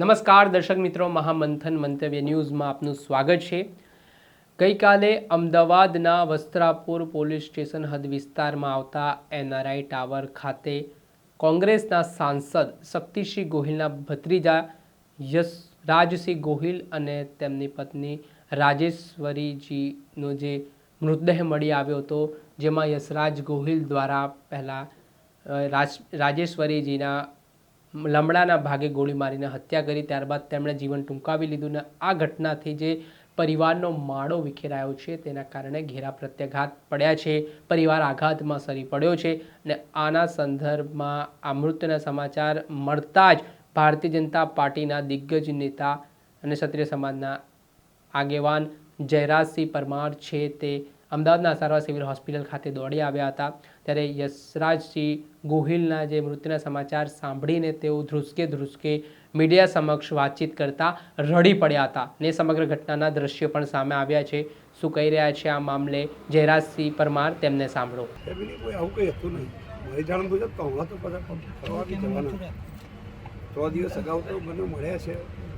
નમસ્કાર દર્શક મિત્રો, મહામંથન મંતવ્ય ન્યૂઝમાં આપનું સ્વાગત છે. ગઈકાલે અમદાવાદના વસ્ત્રાપુર પોલીસ સ્ટેશન હદ વિસ્તારમાં આવતા એનઆરઆઈ ટાવર ખાતે કોંગ્રેસના સાંસદ શક્તિસિંહ ગોહિલના ભત્રીજા યશ, રાજસિંહ ગોહિલ અને તેમની પત્ની રાજેશ્વરીજીનો જે મૃતદેહ મળી આવ્યો હતો, જેમાં યશરાજ ગોહિલ દ્વારા પહેલાં રાજ, રાજેશ્વરીજીના લમડાના ભાગે ગોળી મારીને હત્યા કરી, ત્યારબાદ તેમણે જીવન ટૂંકાવી લીધું ને આ ઘટનાથી જે પરિવારનો માળો વિખેરાયો છે, તેના કારણે ઘેરા પ્રત્યાઘાત પડ્યા છે, પરિવાર આઘાતમાં સરી પડ્યો છે અને આના સંદર્ભમાં આ મૃત્યુના સમાચાર મળતા જ ભારતીય જનતા પાર્ટીના દિગ્ગજ નેતા અને ક્ષત્રિય સમાજના આગેવાન જયરાજસિંહ પરમાર છે તે અમદાવાદના સારવાર સિવિલ હોસ્પિટલ ખાતે દોડી આવ્યા હતા. ત્યારે યશરાજસિંહ ગોહિલના જે મૃત્યુના સમાચાર સાંભળીને તેઓ ધ્રુસકે ધ્રુસકે મીડિયા સમક્ષ વાતચીત કરતા રડી પડ્યા હતા ને સમગ્ર ઘટનાના દ્રશ્યો પણ સામે આવ્યા છે. શું કહી રહ્યા છે આ મામલે જયરાજસિંહ પરમાર તેમને સાંભળો. કોઈ આવું કંઈ હતું નહીં. જાણ મુજબ તો જવાના ત્રણ દિવસ અગાઉ તો મને મળ્યા છે.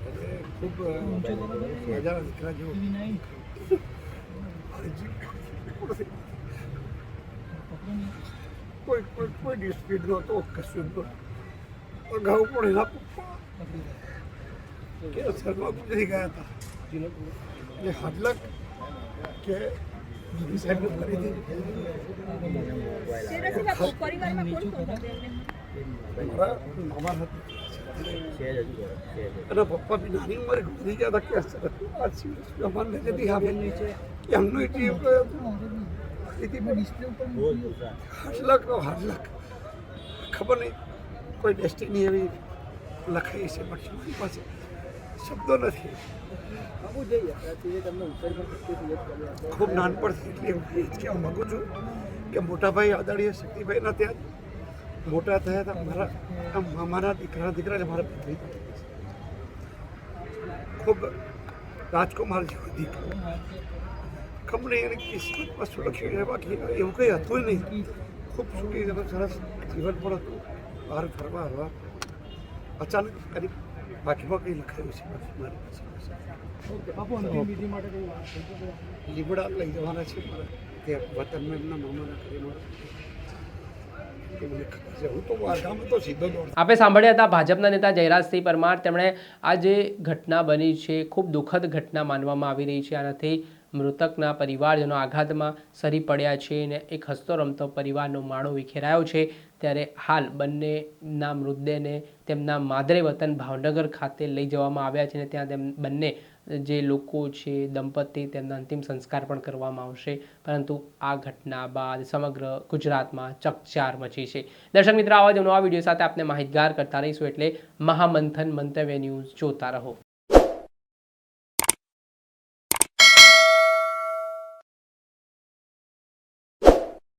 એટલે ખૂબ મજાના દીકરા જેવો. કોઈ કોઈ કોઈ સ્પીડ નહોતો કશું નહોતું અગાઉ પણ એના પપ્પા કેન્સરમાં ગુજરી ગયા હતા. એ હાડલક કે? મારા મામા હતા. અને પપ્પા બી નાની ઉંમરે ગુજરી ગયા હતા કે આ સિરિયસ અમારે છે એમનું એટલી હાથ લાખ હાથ લાખ. ખબર નહીં, કોઈ ડેસ્ટિની એવી લખાઈ છે, પણ મારી પાસે શબ્દો નથી. ખૂબ નાનપણથી એટલે એવું એ જ કહેવા માગું છું કે મોટાભાઈ, આદરણીય શક્તિભાઈના ત્યાં મોટા થયા હતા મારા આમ મામાના દીકરા દીકરાને મારા પત્ની ખૂબ રાજકુમાર જેવો દીકરો. ખબર એની કિસ્મતમાં શું લખ્યું છે બાકી એવું કંઈ હતું નહીં. ખૂબ સુખી અને સરસ જીવન પણ હતું. બહાર ફરવા હરવા. અચાનક કરી બાકીમાં કંઈ લખાયું છે બાકી મારી પાસે લીમડા લઈ જવાના છે મારા. તે વતનમાં એમના મામાના ઘરે મારા. એ મને ખબર છે હું તો આ ગામ સીધો દોડતો આપે સાંભળ્યા હતા ભાજપના નેતા જયરાજસિંહ પરમાર. તેમણે આ જે ઘટના બની છે, ખૂબ દુઃખદ ઘટના માનવામાં આવી રહી છે. આનાથી મૃતકના પરિવારજનો આઘાતમાં સરી પડ્યા છે અને એક હસતો રમતો પરિવારનો માળો વિખેરાયો છે, ત્યારે હાલ બંનેના મૃતદેહને તેમના માદરે વતન ભાવનગર ખાતે લઈ જવામાં આવ્યા છે અને ત્યાં તેમ બંને જે લોકો છે, દંપતી, તેમના અંતિમ સંસ્કાર પણ કરવામાં આવશે. પરંતુ આ ઘટના બાદ સમગ્ર ગુજરાતમાં ચકચાર મચી છે. દર્શક મિત્રો, આવા જ નવા વીડિયો સાથે આપને માહિતગાર કરતા રહીશું એટલે મહામંથન મંતવ્ય ન્યૂઝ જોતા રહો.